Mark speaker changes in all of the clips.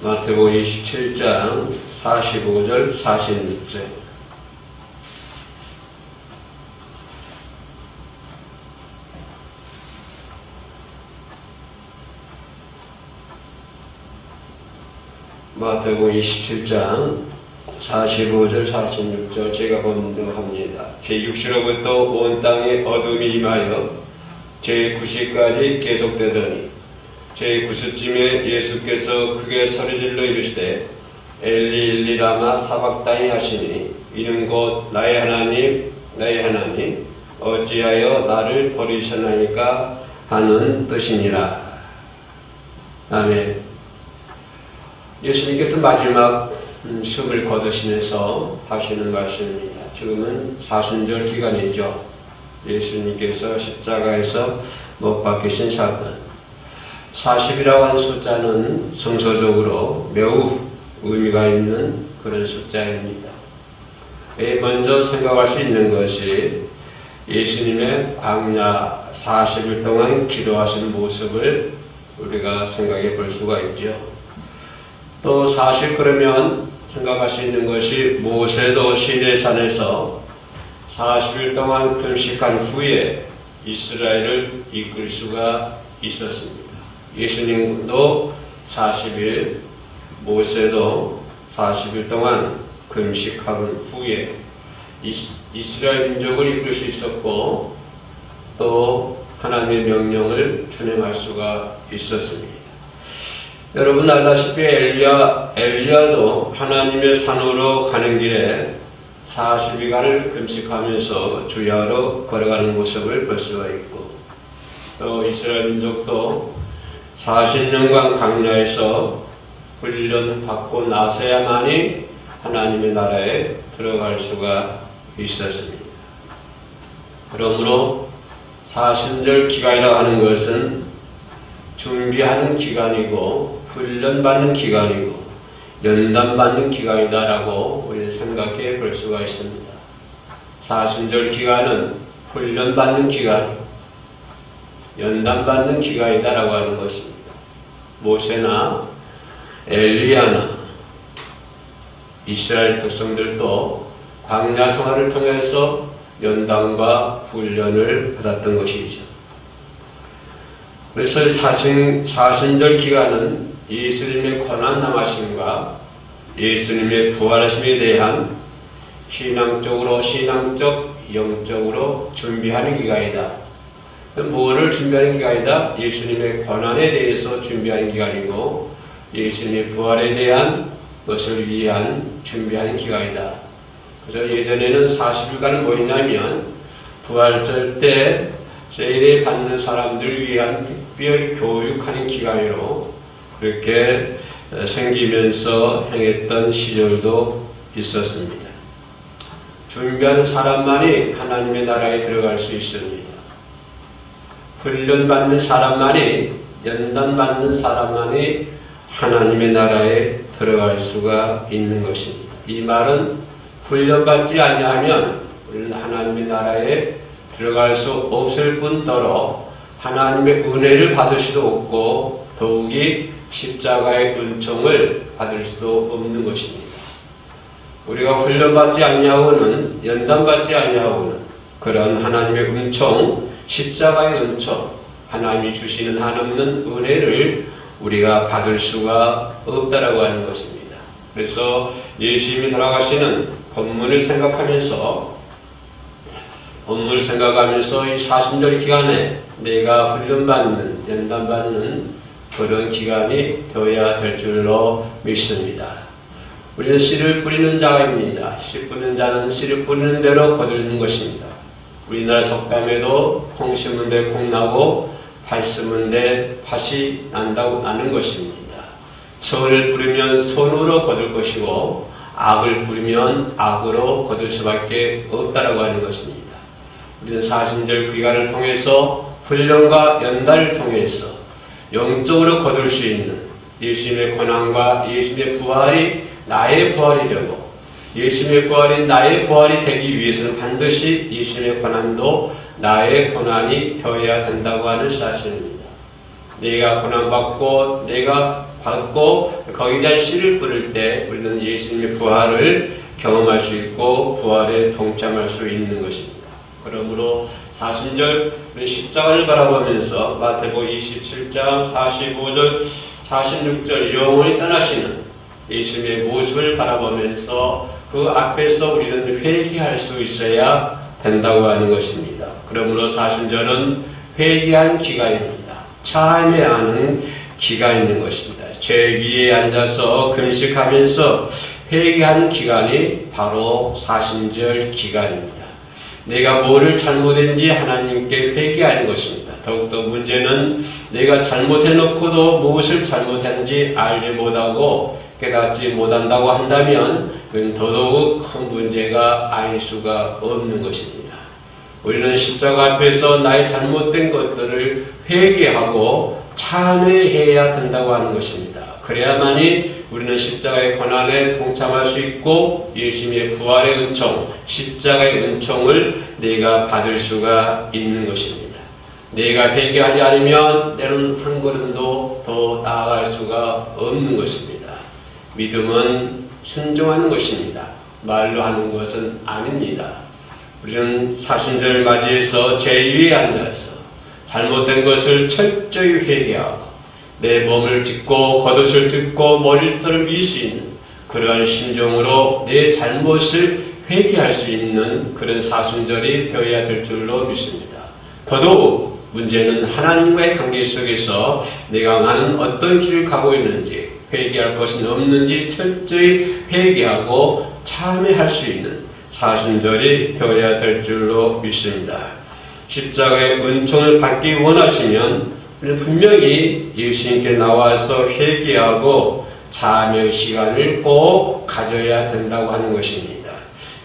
Speaker 1: 마태복음 27장 45절 46절 마태복음 27장 45절 46절 제가 번역합니다. 제6시로부터 온 땅에 어둠이 임하여 제9시까지 계속되더니 제9시쯤에 예수께서 크게 소리질러 이르시되 엘리 엘리 라마 사박다니 하시니 이는 곧 나의 하나님 나의 하나님 어찌하여 나를 버리셨나이까 하는 뜻이니라. 아멘. 예수님께서 마지막 음, 숨을 거두시면서 하시는 말씀입니다. 지금은 사순절 기간이죠. 예수님께서 십자가에서 못 박히신 사건. 40이라고 하는 숫자는 성서적으로 매우 의미가 있는 그런 숫자입니다. 에 먼저 생각할 수 있는 것이 예수님의 광야 40일 동안 기도하신 모습을 우리가 생각해 볼 수가 있죠. 또 사실 그러면 생각할 수 있는 것이 모세도 시내산에서 40일 동안 금식한 후에 이스라엘을 이끌 수가 있었습니다. 예수님도 40일, 모세도 40일 동안 금식한 후에 이스라엘 민족을 이끌 수 있었고 또 하나님의 명령을 준행할 수가 있었습니다. 여러분 알다시피 엘리야, 엘리야도 하나님의 산으로 가는 길에 40일간을 금식하면서 주야로 걸어가는 모습을 볼 수가 있고 또 이스라엘 민족도 40년간 강야에서 훈련 받고 나서야만이 하나님의 나라에 들어갈 수가 있었습니다. 그러므로 사신절 기간이라고 하는 것은 준비하는 기간이고 훈련받는 기간이고 연단받는 기간이다라고 우리는 생각해 볼 수가 있습니다. 사순절 기간은 훈련받는 기간, 연단받는 기간이다라고 하는 것입니다. 모세나 엘리야나 이스라엘 백성들도 광야 생활을 통해서 연단과 훈련을 받았던 것이죠. 그래서 사신, 사신절 기간은 예수님의 권한 남하심과 예수님의 부활하심에 대한 신앙적으로 신앙적 영적으로 준비하는 기간이다. 무엇을 준비하는 기간이다? 예수님의 권한에 대해서 준비하는 기간이고 예수님의 부활에 대한 것을 위한 준비하는 기간이다. 그래서 예전에는 40일간은 뭐였냐면 부활절 때 세례 받는 사람들을 위한 특별 교육하는 기간으로 그렇게 생기면서 행했던 시절도 있었습니다. 준비하는 사람만이 하나님의 나라에 들어갈 수 있습니다. 훈련받는 사람만이 연단받는 사람만이 하나님의 나라에 들어갈 수가 있는 것입니다. 이 말은 훈련받지 아니하면 우리는 하나님의 나라에 들어갈 수 없을 뿐더러 하나님의 은혜를 받을 수도 없고 더욱이 십자가의 은총을 받을 수도 없는 것입니다. 우리가 훈련받지 않냐고는 연단받지 않냐고는 그런 하나님의 은총, 십자가의 은총, 하나님이 주시는 한없는 은혜를 우리가 받을 수가 없다라고 하는 것입니다. 그래서 예수님이 돌아가시는 본문을 생각하면서 본문을 생각하면서 이 사순절 기간에 내가 훈련받는, 연단받는 그런 기간이 되어야 될 줄로 믿습니다. 우리는 씨를 뿌리는 자입니다. 씨 뿌리는 자는 씨를 뿌리는 대로 거두는 것입니다. 우리나라 속담에도 콩 심은 데 콩 나고 팥 심은 데 팥이 난다고 나는 것입니다. 선을 뿌리면 손으로 거둘 것이고 악을 뿌리면 악으로 거둘 수밖에 없다라고 하는 것입니다. 우리는 사신절 기간을 통해서 훈련과 연단을 통해서 영적으로 거둘 수 있는 예수님의 권한과 예수님의 부활이 나의 부활이 되고 예수님의 부활이 나의 부활이 되기 위해서는 반드시 예수님의 권한도 나의 권한이 되어야 된다고 하는 사실입니다. 내가 권한받고 내가 받고 거기다 씨를 뿌릴 때 우리는 예수님의 부활을 경험할 수 있고 부활에 동참할 수 있는 것입니다. 그러므로 사순절 우리 십자가를 바라보면서 마태복 27장 45절 46절 영원히 떠나시는 예수님의 모습을 바라보면서 그 앞에서 우리는 회개할 수 있어야 된다고 하는 것입니다. 그러므로 사순절은 회개한 기간입니다. 참여하는 기간이 있는 것입니다. 제 위에 앉아서 금식하면서 회개한 기간이 바로 사순절 기간입니다. 내가 뭐를 잘못했는지 하나님께 회개하는 것입니다. 더욱더 문제는 내가 잘못해놓고도 무엇을 잘못했는지 알지 못하고 깨닫지 못한다고 한다면 그건 더더욱 큰 문제가 아닐 수가 없는 것입니다. 우리는 십자가 앞에서 나의 잘못된 것들을 회개하고 참회해야 된다고 하는 것입니다. 그래야만이 우리는 십자가의 권한에 동참할 수 있고 예수님의 부활의 은총, 십자가의 은총을 내가 받을 수가 있는 것입니다. 내가 회개하지 않으면 때는 한 걸음도 더 나아갈 수가 없는 것입니다. 믿음은 순종하는 것입니다. 말로 하는 것은 아닙니다. 우리는 사순절을 맞이해서 제2에 앉아서 잘못된 것을 철저히 회개하고 내 몸을 짚고 겉옷을 뜯고 머리털을 있는 그러한 심정으로 내 잘못을 회개할 수 있는 그런 사순절이 되어야 될 줄로 믿습니다. 더더욱 문제는 하나님과의 관계 속에서 내가 나는 어떤 길을 가고 있는지 회개할 것은 없는지 철저히 회개하고 참회할 수 있는 사순절이 되어야 될 줄로 믿습니다. 십자가의 은총을 받기 원하시면 분명히 예수님께 나와서 회개하고 참여 시간을 꼭 가져야 된다고 하는 것입니다.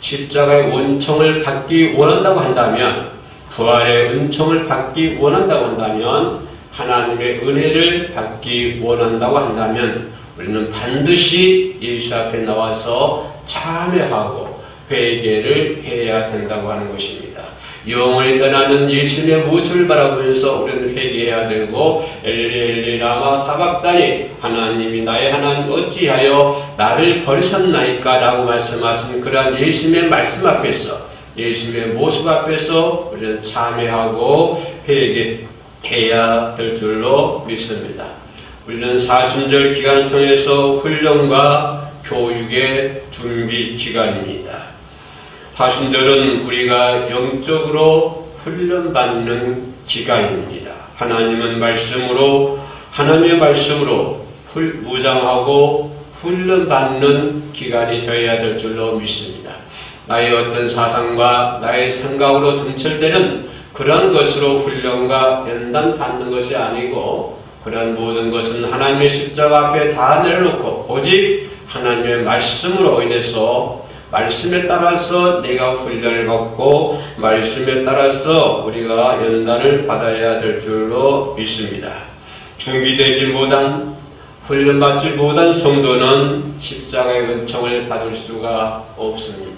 Speaker 1: 십자가의 은총을 받기 원한다고 한다면 부활의 은총을 받기 원한다고 한다면 하나님의 은혜를 받기 원한다고 한다면 우리는 반드시 예수 앞에 나와서 참여하고 회개를 해야 된다고 하는 것입니다. 영원히 떠나는 예수님의 모습을 바라보면서 우리는 회개해야 되고 엘리 엘리 라마 사박다니 하나님이 나의 하나님 어찌하여 나를 버리셨나이까 라고 말씀하신 그러한 예수님의 말씀 앞에서 예수님의 모습 앞에서 우리는 참여하고 회개 해야 될 줄로 믿습니다. 우리는 사순절 기간을 통해서 훈련과 교육의 준비 기간입니다. 사순절은 우리가 영적으로 훈련받는 기간입니다. 하나님은 말씀으로 하나님의 말씀으로 훌- 무장하고 훈련받는 기간이 되어야 될 줄로 믿습니다. 나의 어떤 사상과 나의 생각으로 정철되는 그런 것으로 훈련과 연단받는 것이 아니고 그런 모든 것은 하나님의 십자가 앞에 다 내려놓고 오직 하나님의 말씀으로 인해서 말씀에 따라서 내가 훈련을 받고 말씀에 따라서 우리가 연단을 받아야 될 줄로 믿습니다. 준비되지 못한 훈련받지 못한 성도는 십자가의 은총을 받을 수가 없습니다.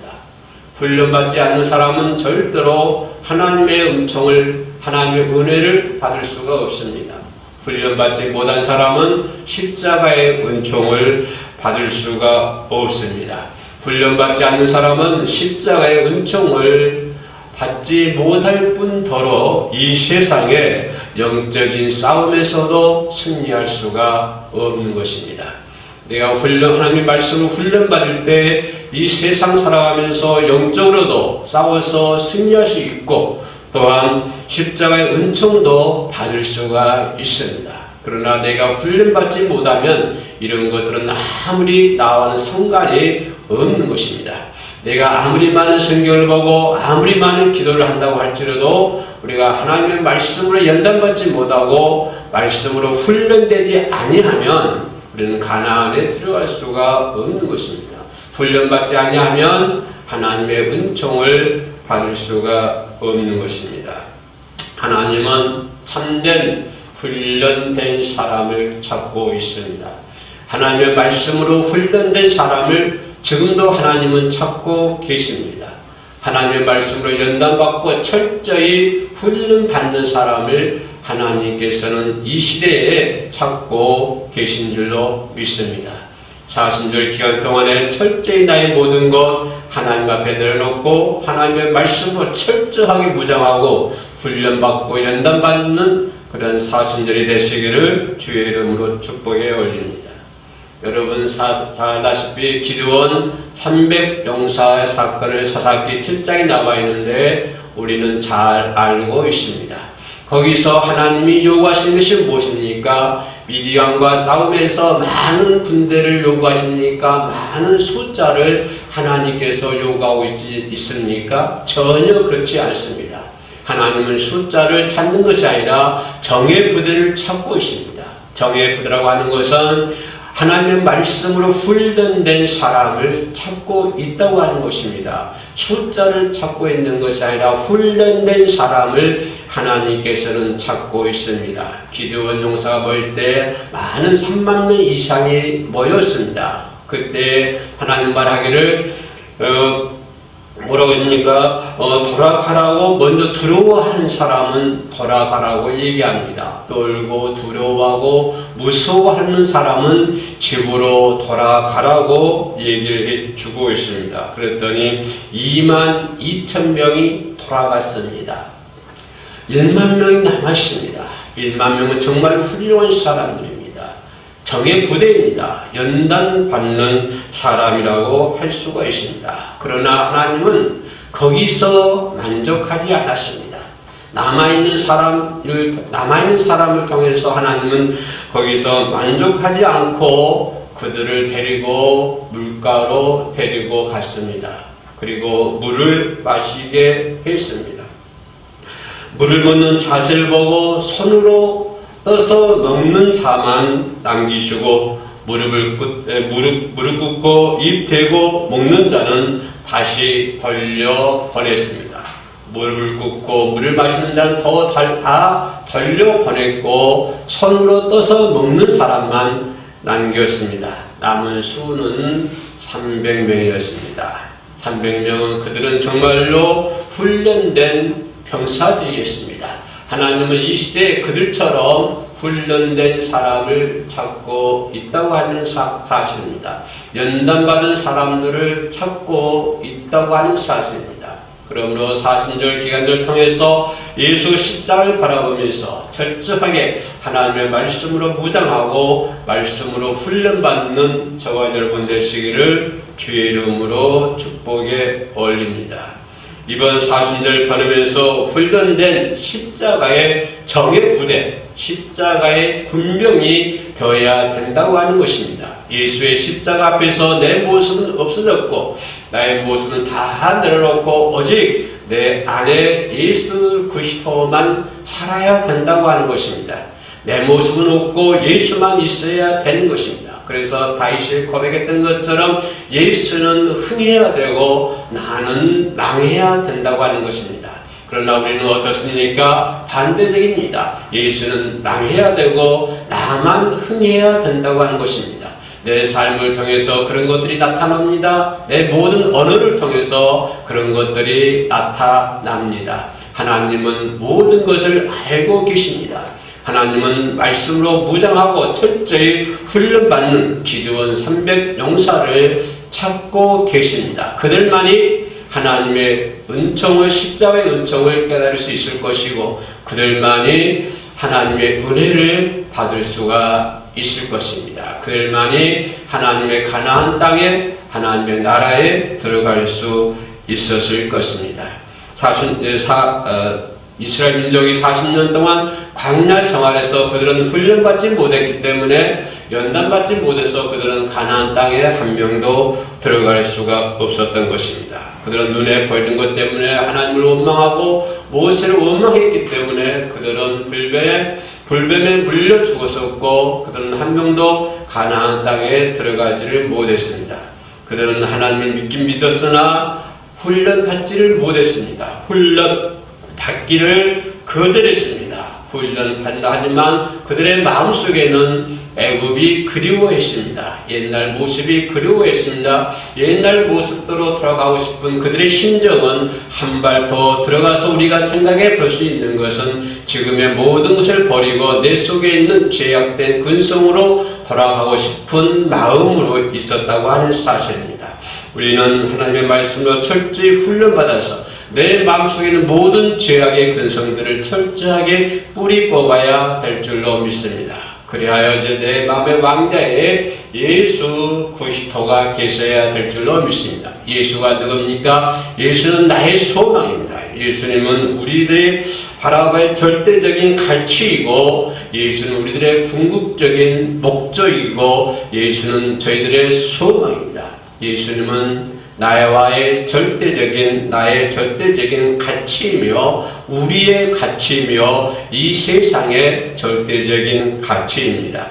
Speaker 1: 훈련받지 않는 사람은 절대로 하나님의 은총을 하나님의 은혜를 받을 수가 없습니다. 훈련받지 못한 사람은 십자가의 은총을 받을 수가 없습니다. 훈련받지 않는 사람은 십자가의 은총을 받지 못할 뿐더러 이 세상의 영적인 싸움에서도 승리할 수가 없는 것입니다. 내가 훈련, 하나님의 말씀을 훈련받을 때 이 세상 살아가면서 영적으로도 싸워서 승리할 수 있고 또한 십자가의 은총도 받을 수가 있습니다. 그러나 내가 훈련받지 못하면 이런 것들은 아무리 나와는 상관이 없는 것입니다. 내가 아무리 많은 성경을 보고 아무리 많은 기도를 한다고 할지라도 우리가 하나님의 말씀으로 연단받지 못하고 말씀으로 훈련되지 아니하면 우리는 가나안에 들어갈 수가 없는 것입니다. 훈련받지 아니하면 하나님의 은총을 받을 수가 없는 것입니다. 하나님은 참된 훈련된 사람을 찾고 있습니다. 하나님의 말씀으로 훈련된 사람을 지금도 하나님은 찾고 계십니다. 하나님의 말씀으로 연단받고 철저히 훈련받는 사람을 하나님께서는 이 시대에 찾고 계신 줄로 믿습니다. 사순절 기간 동안에 철저히 나의 모든 것 하나님 앞에 내려놓고 하나님의 말씀을 철저하게 무장하고 훈련받고 연단받는 그런 사순절이 되시기를 주의 이름으로 축복해 올립니다. 여러분 사, 잘 아다시피 기드원 300 용사의 사건을 사사기 7장에 나와 있는데 우리는 잘 알고 있습니다. 거기서 하나님이 요구하시는 것이 무엇입니까? 미디안과 싸움에서 많은 군대를 요구하십니까? 많은 숫자를 하나님께서 요구하고 있, 있습니까? 전혀 그렇지 않습니다. 하나님은 숫자를 찾는 것이 아니라 정의 부대를 찾고 있습니다. 정의 부대라고 하는 것은 하나님의 말씀으로 훈련된 사람을 찾고 있다고 하는 것입니다. 숫자를 찾고 있는 것이 아니라 훈련된 사람을 하나님께서는 찾고 있습니다. 기드원 용사가 모일 때 많은 3만 명 이상이 모였습니다. 그때 하나님 말하기를 어, 뭐라고 했습니까? 어, 돌아가라고 먼저 두려워하는 사람은 돌아가라고 얘기합니다. 떨고 두려워하고 무서워하는 사람은 집으로 돌아가라고 얘기를 해주고 있습니다. 그랬더니 2만 2천 명이 돌아갔습니다. 1만 명이 남았습니다. 1만 명은 정말 훌륭한 사람들입니다. 정의 부대입니다. 연단 받는 사람이라고 할 수가 있습니다. 그러나 하나님은 거기서 만족하지 않았습니다. 남아있는 사람을, 남아있는 사람을 통해서 하나님은 거기서 만족하지 않고 그들을 데리고 물가로 데리고 갔습니다. 그리고 물을 마시게 했습니다. 물을 먹는 자세를 보고 손으로 떠서 먹는 자만 남기시고 무릎을 꿇, 에, 무릎, 무릎 꿇고 입 대고 먹는 자는 다시 벌려 보냈습니다. 무릎을 꿇고 물을 마시는 자는 더 다 돌려 보냈고 손으로 떠서 먹는 사람만 남겼습니다. 남은 수는 300명이었습니다. 300명은 그들은 정말로 훈련된 병사들이었습니다. 하나님은 이 시대에 그들처럼 훈련된 사람을 찾고 있다고 하는 사, 사실입니다. 연단받은 사람들을 찾고 있다고 하는 사실입니다. 그러므로 사순절 기간을 통해서 예수 십자를 바라보면서 철저하게 하나님의 말씀으로 무장하고 말씀으로 훈련받는 저와 여러분 되시기를 주의 이름으로 축복에 올립니다. 이번 사순절 바르면서 훈련된 십자가의 정의 부대, 십자가의 군병이 되어야 된다고 하는 것입니다. 예수의 십자가 앞에서 내 모습은 없어졌고 나의 모습은 다 내려놓고 오직 내 안에 예수 그리스도만 살아야 된다고 하는 것입니다. 내 모습은 없고 예수만 있어야 되는 것입니다. 그래서 다윗이 고백했던 것처럼 예수는 흥해야 되고 나는 망해야 된다고 하는 것입니다. 그러나 우리는 어떻습니까? 반대적입니다. 예수는 망해야 되고 나만 흥해야 된다고 하는 것입니다. 내 삶을 통해서 그런 것들이 나타납니다. 내 모든 언어를 통해서 그런 것들이 나타납니다. 하나님은 모든 것을 알고 계십니다. 하나님은 말씀으로 무장하고 철저히 훈련받는 기드원 300 용사를 찾고 계십니다. 그들만이 하나님의 은총을 십자가의 은총을 깨달을 수 있을 것이고 그들만이 하나님의 은혜를 받을 수가 있을 것입니다. 그들만이 하나님의 가나안 땅에 하나님의 나라에 들어갈 수 있었을 것입니다. 사순 사 어, 이스라엘 민족이 40년 동안 광야 생활에서 그들은 훈련받지 못했기 때문에 연단받지 못해서 그들은 가나안 땅에 한 명도 들어갈 수가 없었던 것입니다. 그들은 눈에 보이는 것 때문에 하나님을 원망하고 모세를 원망했기 때문에 그들은 불뱀에 불뱀에 물려 죽었었고 그들은 한 명도 가나안 땅에 들어가지를 못했습니다. 그들은 하나님을 믿긴 믿었으나 훈련받지를 못했습니다. 훈련 받기를 거절했습니다. 훈련받다 하지만 그들의 마음속에는 애굽이 그리워했습니다. 옛날 모습이 그리워했습니다. 옛날 모습대로 돌아가고 싶은 그들의 심정은 한 발 더 들어가서 우리가 생각해 볼 수 있는 것은 지금의 모든 것을 버리고 내 속에 있는 죄악된 근성으로 돌아가고 싶은 마음으로 있었다고 하는 사실입니다. 우리는 하나님의 말씀으로 철저히 훈련받아서 내 마음속에 있는 모든 죄악의 근성들을 철저하게 뿌리 뽑아야 될 줄로 믿습니다. 그리하여 이제 내 마음의 왕자에 예수 그리스도가 계셔야 될 줄로 믿습니다. 예수가 누굽니까? 예수는 나의 소망입니다. 예수님은 우리들의 바라볼 절대적인 가치이고 예수는 우리들의 궁극적인 목적이고 예수는 저희들의 소망입니다. 예수님은 나와의 절대적인 나의 절대적인 가치이며 우리의 가치이며 이 세상의 절대적인 가치입니다.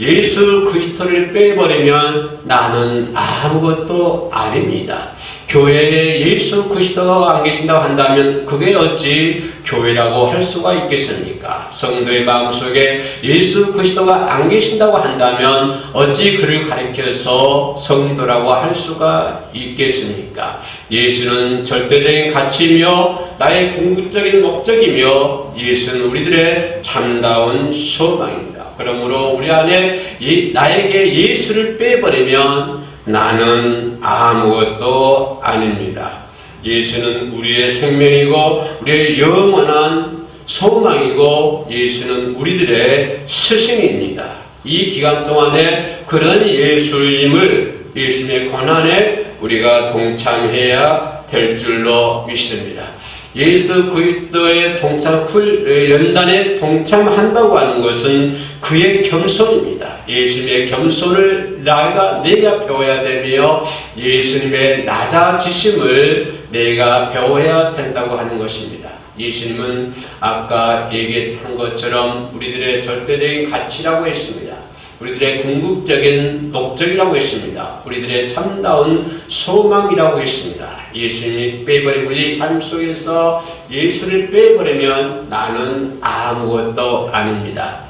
Speaker 1: 예수 그리스도를 빼버리면 나는 아무것도 아닙니다. 교회에 예수 그리스도가 안 계신다고 한다면 그게 어찌 교회라고 할 수가 있겠습니까? 성도의 마음속에 예수 그리스도가 안 계신다고 한다면 어찌 그를 가리켜서 성도라고 할 수가 있겠습니까? 예수는 절대적인 가치이며 나의 궁극적인 목적이며 예수는 우리들의 참다운 소망입니다. 그러므로 우리 안에 이, 나에게 예수를 빼버리면 나는 아무것도 아닙니다. 예수는 우리의 생명이고 우리의 영원한 소망이고 예수는 우리들의 스승입니다. 이 기간 동안에 그런 예수님을 예수님의 권한에 우리가 동참해야 될 줄로 믿습니다. 예수 그리스도의 동참 훌 연단에 동참한다고 하는 것은 그의 겸손입니다. 예수님의 겸손을 나가 내가 배워야 되며 예수님의 낮아지심을 내가 배워야 된다고 하는 것입니다. 예수님은 아까 얘기한 것처럼 우리들의 절대적인 가치라고 했습니다. 우리들의 궁극적인 목적이라고 했습니다. 우리들의 참다운 소망이라고 했습니다. 예수님이 빼버리고 우리 삶 속에서 예수를 빼버리면 나는 아무것도 아닙니다.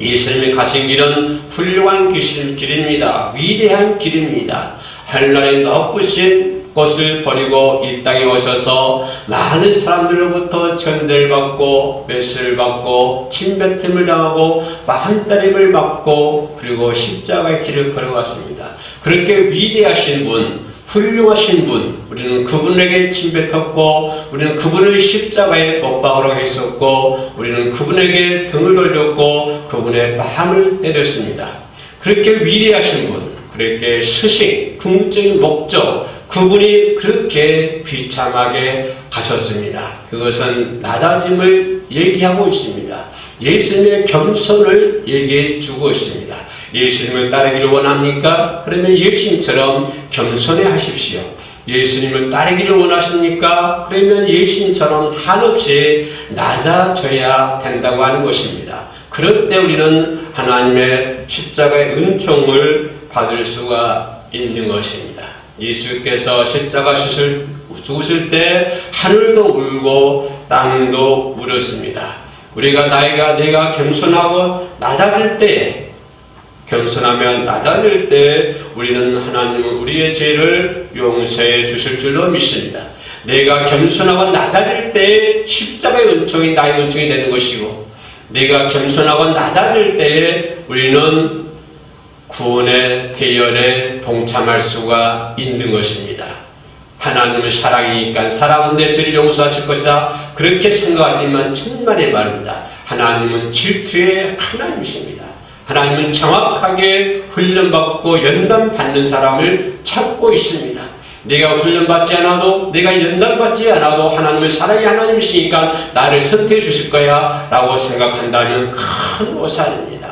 Speaker 1: 예수님이 가신 길은 훌륭한 길- 길입니다. 위대한 길입니다. 하늘나라의 높으신 것을 버리고 이 땅에 오셔서 많은 사람들로부터 천대를 받고 메스를 받고 침뱉음을 당하고 마음따림을 받고 그리고 십자가의 길을 걸어갔습니다. 그렇게 위대하신 분, 훌륭하신 분, 우리는 그분에게 침뱉었고, 우리는 그분을 십자가에 못 박으로 했었고, 우리는 그분에게 등을 돌렸고, 그분의 마음을 때렸습니다. 그렇게 위대하신 분, 그렇게 스승, 궁극적인 목적, 그분이 그렇게 비참하게 가셨습니다. 그것은 낮아짐을 얘기하고 있습니다. 예수님의 겸손을 얘기해 주고 있습니다. 예수님을 따르기를 원합니까? 그러면 예수님처럼 겸손해 하십시오. 예수님을 따르기를 원하십니까? 그러면 예수님처럼 한없이 낮아져야 된다고 하는 것입니다. 그럴 때 우리는 하나님의 십자가의 은총을 받을 수가 있는 것입니다. 예수께서 십자가 죽으실 때 하늘도 울고 땅도 울었습니다. 우리가 나이가 내가 겸손하고 낮아질 때에 겸손하면 낮아질 때 우리는 하나님은 우리의 죄를 용서해 주실 줄로 믿습니다. 내가 겸손하고 낮아질 때 십자가의 은총이 나의 은총이 되는 것이고 내가 겸손하고 낮아질 때에 우리는 구원의 대열에 동참할 수가 있는 것입니다. 하나님은 사랑이니까 사랑은 내 죄를 용서하실 것이다. 그렇게 생각하지만 천만의 말입니다. 하나님은 질투의 하나님이십니다. 하나님은 정확하게 훈련받고 연단받는 사람을 찾고 있습니다. 내가 훈련받지 않아도 내가 연단받지 않아도 하나님은 사랑의 하나님이시니까 나를 선택해 주실 거야 라고 생각한다면 큰 오산입니다.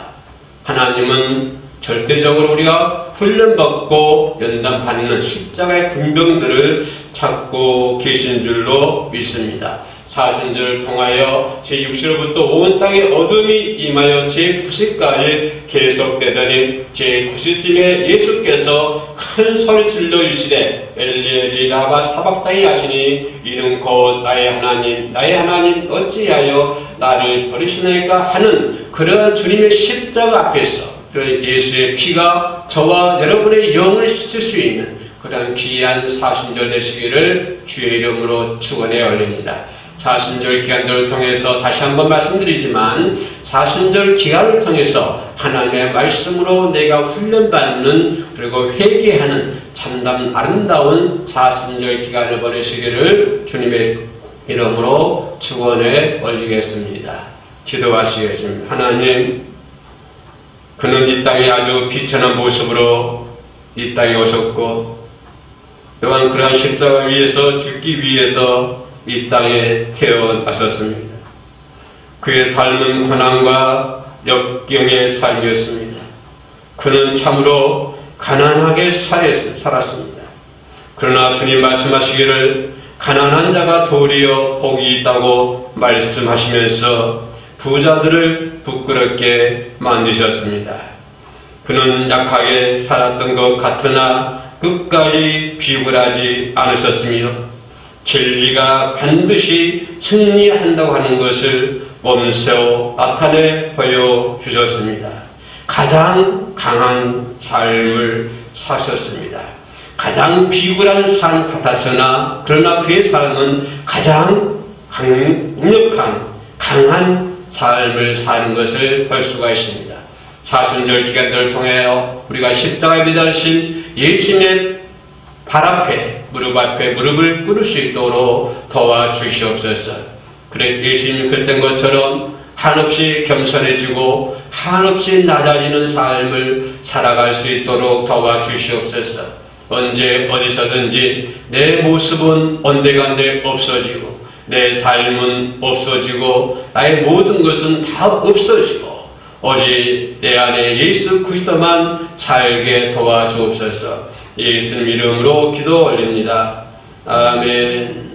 Speaker 1: 하나님은 절대적으로 우리가 훈련받고 연단받는 십자가의 군병들을 찾고 계신 줄로 믿습니다. 사순절을 통하여 제6시로부터 온 땅에 어둠이 임하여 제9시까지 계속되더니 제9시쯤에 예수께서 큰 소리 질러 이시되 엘리엘리 라바 사박다이 하시니 이는 곧 나의 하나님 나의 하나님 어찌하여 나를 버리시나이까 하는 그런 주님의 십자가 앞에서 그 예수의 피가 저와 여러분의 영을 씻을 수 있는 그런 귀한 사순절 되시기를 주의 이름으로 축원해 올립니다. 사순절 기간들을 통해서 다시 한번 말씀드리지만 사순절 기간을 통해서 하나님의 말씀으로 내가 훈련받는 그리고 회개하는 참담 아름다운 사순절 기간을 보내시기를 주님의 이름으로 축원해 올리겠습니다. 기도하시겠습니다. 하나님 그는 이 땅에 아주 비천한 모습으로 이 땅에 오셨고 또한 그러한 십자가 위에서 죽기 위해서 이 땅에 태어나셨습니다. 그의 삶은 고난과 역경의 삶이었습니다. 그는 참으로 가난하게 살았- 살았습니다. 그러나 주님 말씀하시기를 가난한 자가 도리어 복이 있다고 말씀하시면서 부자들을 부끄럽게 만드셨습니다. 그는 약하게 살았던 것 같으나 끝까지 비굴하지 않으셨으며 진리가 반드시 승리한다고 하는 것을 몸소 나타내 보여주셨습니다. 가장 강한 삶을 사셨습니다. 가장 비굴한 삶 같았으나 그러나 그의 삶은 가장 강력한 강한 삶을 사는 것을 볼 수가 있습니다. 사순절 기간들을 통하여 우리가 십자가에 매달신 예수님의 발 앞에 무릎 앞에 무릎을 꿇을 수 있도록 도와주시옵소서. 그래 예수님이 그랬던 것처럼 한없이 겸손해지고 한없이 낮아지는 삶을 살아갈 수 있도록 도와주시옵소서. 언제 어디서든지 내 모습은 온데간데 없어지고 내 삶은 없어지고 나의 모든 것은 다 없어지고 오직 내 안에 예수 그리스도만 살게 도와주옵소서. 예수님 이름으로 기도 올립니다. 아멘.